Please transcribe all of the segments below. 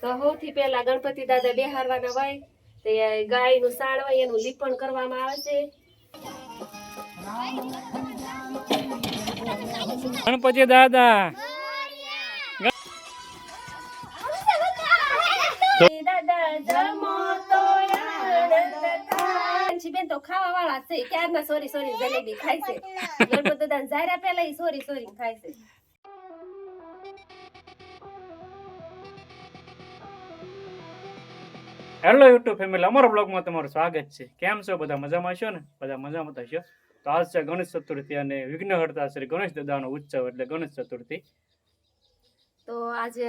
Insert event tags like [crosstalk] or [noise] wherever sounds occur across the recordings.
તો સૌથી પહેલા ગણપતિ દાદા બેહારવાના હોય તે ગાયનું સાણ હોય એનું લીપણ કરવામાં આવે છે. ગણપતિ દાદા. દાદા જમો તો આનંદ થાય. બેન તો ખાવા વાળા છે ક્યારના સોરી સોરી જલેબી ખાય છે. ગણપતિ દાદા જાર્યા પહેલા ઈ સોરી સોરી ખાય છે. હેલો યુટ્યુબ ફેમિલી અમારા બ્લોગમાં તમારું સ્વાગત છે. કેમ છો? બધા મજામાં છો ને? બધા મજામાં થશો તો આજ છે ગણેશ ચતુર્થી અને વિઘ્નહર્તા શ્રી ગણેશ દાદાનો ઉત્સવ એટલે ગણેશ ચતુર્થી. તો આજે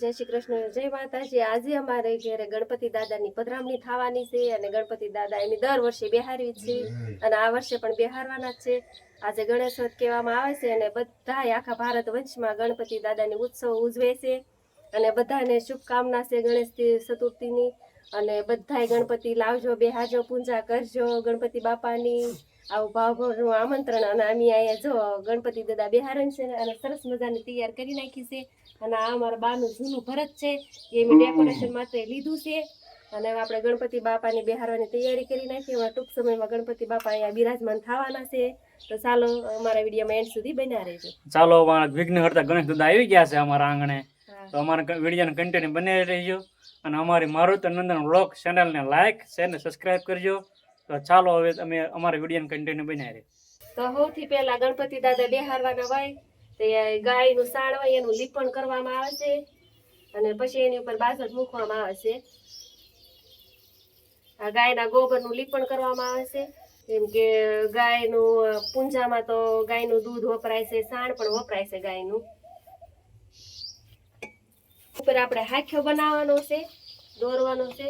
જય શ્રી કૃષ્ણ, જય માતાજી. આજે અમારે ઘેરે ગણપતિ દાદાની પધરામણી થવાની છે અને ગણપતિ દાદા એની દર વર્ષે બેહારવી છે. અને આ વર્ષે પણ બેહારવાના છે. આજે ગણેશોત્સવ કહેવામાં આવે છે અને બધા આખા ભારત વંશમાં ગણપતિ દાદાની ઉત્સવ ઉજવે છે. અને બધાને શુભકામના છે ગણેશ ચતુર્થીની. અને બધાય ગણપતિ લાવજો, બેહાજો, પૂજા કરજો, ગણપતિ બાપાની આવું ભાવભરનું આમંત્રણ અને અમે અહીંયા જો ગણપતિ દાદા બેહારણ છે અને સરસ મજાની તૈયાર કરી નાખી છે. અને આ અમારા બાનું જૂનું ભરત છે, એ મેં ડેકોરેશન માટે લીધું છે. અને હવે આપણે ગણપતિ બાપાની બિહારવાની તૈયારી કરી નાખી. હવે ટૂંક સમયમાં ગણપતિ બાપા અહીંયા બિરાજમાન થવાના છે. તો ચાલો અમારા વિડીયોમાં એન્ડ સુધી બન્યા રહેજો. ચાલો વિઘ્નહર્તા ગણેશ દાદા આવી ગયા છે અમારા આંગણે. તો અમારા વિડીયોને કન્ટિન્યુ બને રહેજો. અને અમારી મારુત નંદન બ્લોગ ચેનલને લાઇક શેરને સબસ્ક્રાઈબ કરજો. તો ચાલો હવે અમે અમારા વિડીયોને કન્ટિન્યુ બનાવી રહે. તો સૌથી પહેલા ગણપતિ દાદા બેહારવાના હોય તો ગાયનું સાણ હોય, એનું લીપણ કરવામાં આવે છે. અને પછી એની ઉપર બાસઠ મૂકવામાં આવે છે. આ ગાયના ગોબરનું લીપણ કરવામાં આવે છે. જેમ કે ગાયનું પૂંજામાં તો ગાયનું દૂધ વપરાય છે, સાણ પણ વપરાય છે ગાયનું. ઉપર આપણે હાખ્યો બનાવવાનો છે, દોરવાનો છે.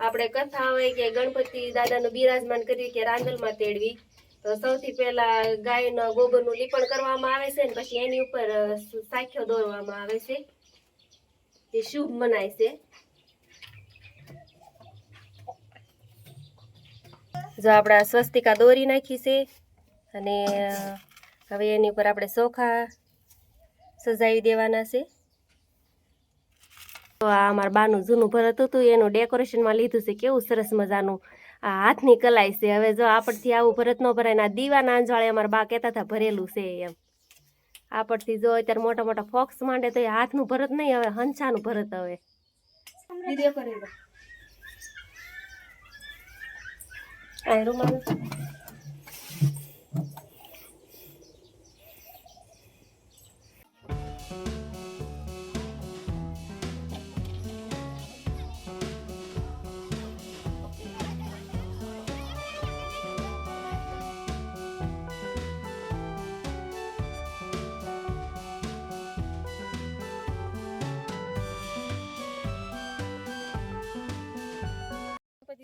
આપણે કથા હોય કે ગણપતિ દાદાનું બિરાજમાન કરી કે રાંદલમાં તેડવી. તો સૌથી પહેલા ગાયના ગોબરનું લીપણ કરવામાં આવે છે ને પછી એની ઉપર સાખ્યો દોરવામાં આવે છે. તે શુભ મનાય છે. જો આપણે સ્વસ્તિકા દોરી નાખી છે અને હવે એની ઉપર આપણે ચોખા સજાવી દેવાના છે. તો આ અમારા બાનું જૂનું ભરત હતું એનું ડેકોરેશનમાં લીધું છે. કેવું સરસ મજાનું. આ હાથની કલાઈ છે. હવે જો આપણથી આવું ભરત ન ભરાય ને આ દીવાના અંજવાળે અમારા બા કહેતા હતા ભરેલું છે એમ. આપણથી જો અત્યારે મોટા મોટા ફોક્સ માંડે તો એ હાથનું ભરત નહીં હવે હંસાનું ભરત હવે. રૂમાલ.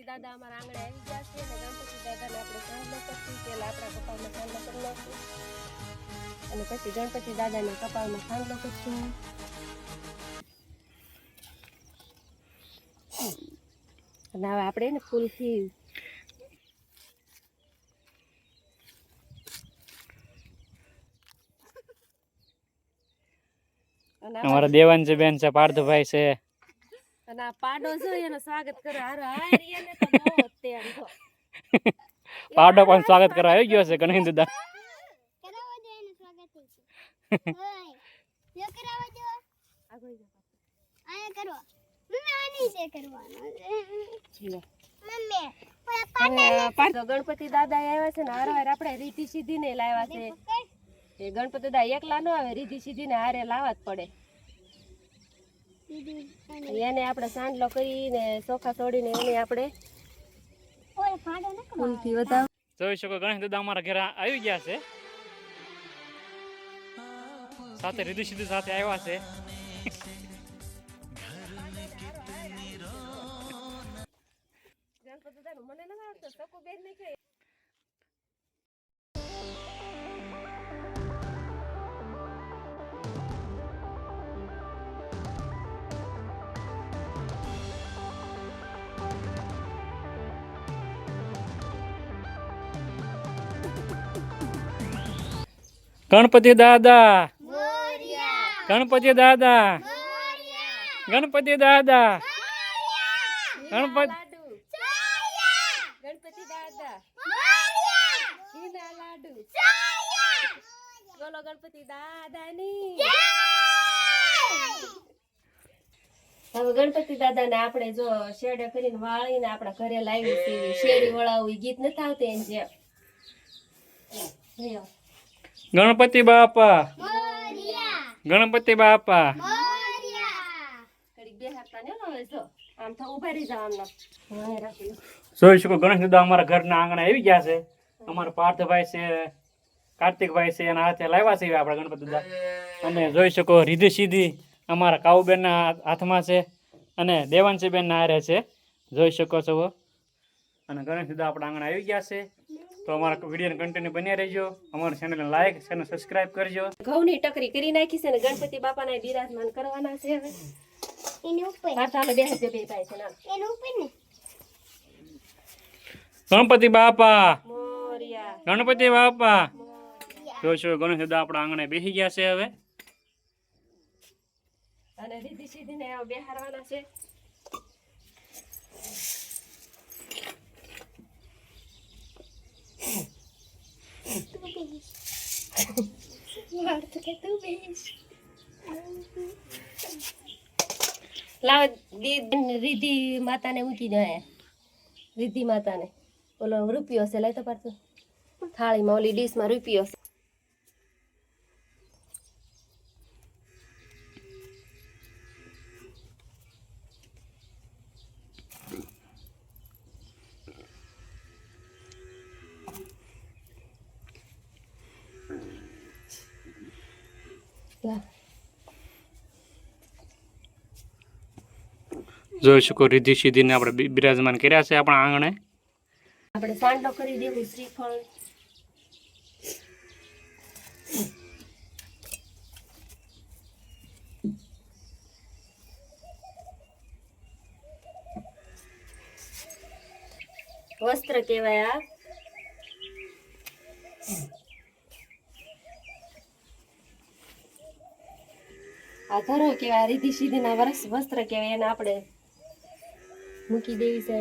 દાદા અમારા આંગણે આવી ગયા છે અને ગણપતિ દાદાને આપણે સાંજલો કરશું પેલા આપણા કપાળમાં સાંજલો કરી નાખશું અને પછી ગણપતિ દાદાને કપાળમાં સાંજલો કરશું અને હવે આપણે ને ફૂલથી અમારા દેવાન છે બેન છે, પાર્થભાઈ છે. અને આ પાડો જોઈ એનું સ્વાગત કરે. હારો હારી એને તો બહુ જ તે [laughs] પાડો પણ સ્વાગત કરવા આવી ગયો છે ગણેશ દાદા. કરાવો દો એનું સ્વાગત છે ઓય જો કરાવો દો આગળ જા. આયા કરો. મમ્મી આની છે કરવાનો? જીઓ. મમ્મી ઓય હવે આ પાડો ગણપતિ દાદા આવ્યા છે ને હારો હારે આપણે રીતિ સીધી ને લાવ્યા છે. એ ગણપતિ દાદા એકલા ન આવે રીતિ સીધી ને હારે લાવવા જ પડે. એને આપણે સાંડલો કરીને ચોખા તોડીને એને આપણે ફૂલથી વધાવ જોઈ શકો ગણેશ દાદા અમારા ઘરે આવી ગયા છે. સાથે રીધુ સીધુ સાથે આવ્યા છે. મને આવડતો બેન ગણપતિ દાદા. ગણપતિ દાદા. ગણપતિ દાદા. ગણપતિ ગણપતિ દાદા. લાડુ. બોલો ગણપતિ દાદાની. હવે ગણપતિ દાદાને આપણે જો શેડે કરીને વાળીને આપણા ઘરે લાવી શેરી વળાવું ગીત નથી આવતી એમ જેમ લ્યો. ગણપતિ બાપા. ગણપતિ બાપા. જોઈ શકો ગણેશ દાદા અમારા ઘરના આંગણે આવી ગયા છે. અમારા પાર્થભાઈ છે કાર્તિકભાઈ છે એના હાથે લાવ્યા છે આપણા ગણપતિ દાદા. અને જોઈ શકો રીધી સીધી અમારા કાઉબેનના હાથમાં છે અને દેવાંશીબેનના હારે છે. જોઈ શકો છો. અને ગણેશ દાદા આપણા આંગણે આવી ગયા છે. તો અમારા વિડીયોને કન્ટિન્યુ બન્યા રહેજો. અમારી ચેનલને લાઈક ચેનલ સબસ્ક્રાઇબ કરજો. ઘઉંની ટકરી કરી નાખી છે ને ગણપતિ બાપાના બિરાજમાન કરવાના છે હવે. ગણપતિ બાપા. ગણપતિ બાપા. જોશો ગણેશ દાદા આપણા આંગણે બેસી ગયા છે હવે. અને દીદી સીધી ને બેહારવાના છે. લાવ દી- રીધિ માતાને મૂકી દો રીધિ માતાને. ઓલો રૂપિયો છે લઈ તો પાડતું થાળીમાં ઓલી ડીશમાં રૂપિયો છે લાવ. જોઈ શકો રીધી સીધીને આપણે બિરાજમાન કર્યા છે આપણા આંગણે આપણે સાંડો કરી દેવું, શ્રીફળ વસ્ત્ર કહેવાય આ આ ધરો કહેવાય રીધી સીધીના વસ્ત્ર કહેવાય એને આપણે મૂકી દેવી છે.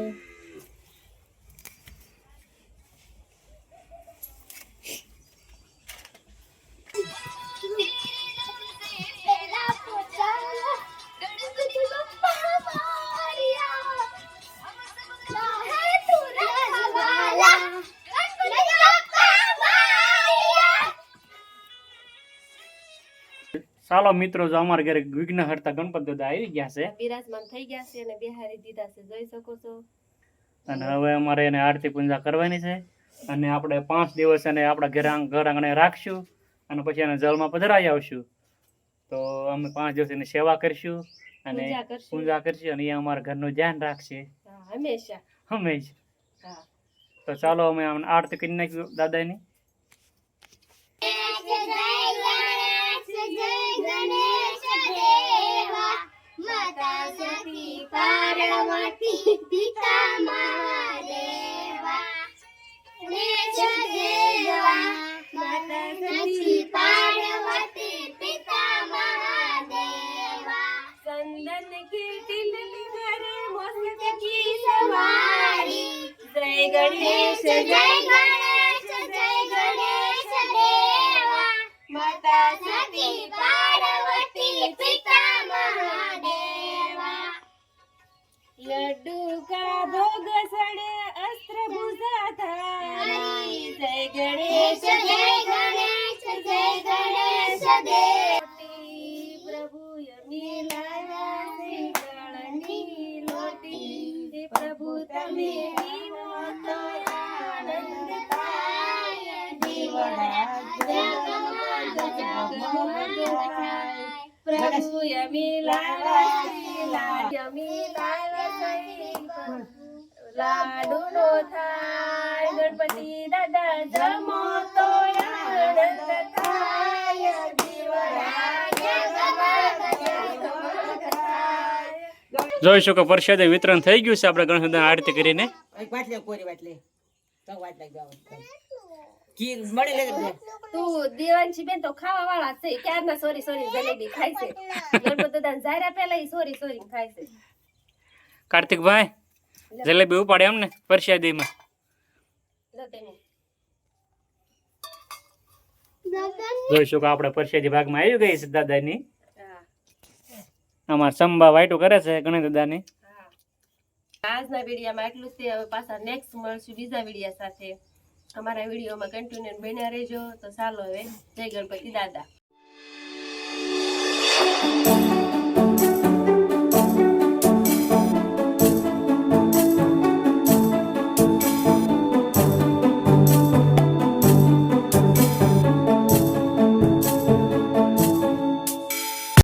ચાલો મિત્રો જો અમારા ઘરે વિઘ્નહર્તા ગણપતિ દાદા આવી ગયા છે. બિરાજમાન થઈ ગયા છે અને બિહારી દીધા છે જોઈ શકો છો. અને હવે અમારે એને આરતી પૂજા કરવાની છે. અને આપણે પાંચ દિવસ એને આપણા ઘર ઘર આંગણે રાખશું અને પછી એને જળમાં પધરાવી આવશું. તો અમે પાંચ દિવસ એની સેવા કરશું અને પૂજા કરશું. અને એ અમારા ઘરનું ધ્યાન રાખશે. હંમેશા. હંમેશા. તો ચાલો અમે આમ આરતી કરી નાખ્યું દાદાની. वाळवाटी पिता महादेवा. नेच देवा मतनाची पाडवाटी पिता महादेवा. संदन कीर्तील घर मोसकी सवारी. जय गणेश जय લડ્ડુ કા ભોગ સડે અસ્ત્ર ભૂષા થારી જય ગણેશ ગણેશ જય ગણેશ જય ગણેશ દેવ પ્રભુ યમી લાયા શ્રી ગણની લોટી પ્રભુ તમે દીવો તો આનંદ થાય દીવડા જગમગ થાય પ્રભુ યમી લાયા શ્રી લાડ યમી લાયા શ્રી લાડુ થાય ગણપતિ દાદા જમો તો આનંદ થાય. દીવડા જગમગ થાય જોઈ શકો પ્રસાદ વિતરણ થઈ ગયું છે આપણે ગણેશ આરતી કરીને. વાટલે કોરી વાટલે તો વાટ લાગી આવો ઘી મળી લેજે બધા. તું દેવાંશી બેન તો ખાવા વાળા છે. ક્યારના સોરી સોરી જલેબી ખાય છે. ગણપતિ દાદાને જાયરા પહેલા ઈ સોરી સોરી ખાય છે. કાર્તિકભાઈ જલેબી ઉપાડે એમ ને પરસાદીમાં. જોઈશું કે આપણે પરસાદી ભાગમાં આવી ગઈ છે દાદાની. અમારા સંબા વાઈટું કરે છે ગણેશ દાદાની. આજના વિડીયામાં એટલું જ તે. હવે પાછા નેક્સ્ટ મળશું બીજા વિડીયા સાથે. અમારા વિડીયોમાં કન્ટિન્યુ બન્યા રહેજો. તો ચાલો હવે. જય ગણપતિ દાદા.